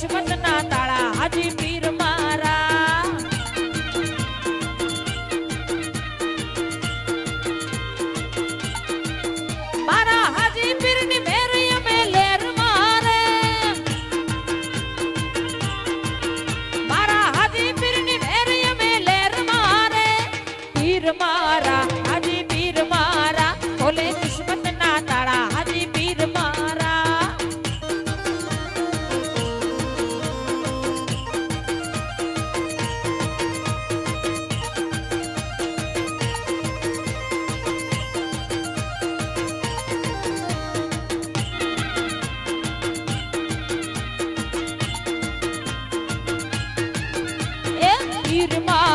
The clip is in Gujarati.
કિસ્મત ના તાળા, હાજી પીર મારા. મારા હાજી પીરની મેર અમે લેર મારે. મારા હાજી પીરની મેર અમે લેર મારા firmar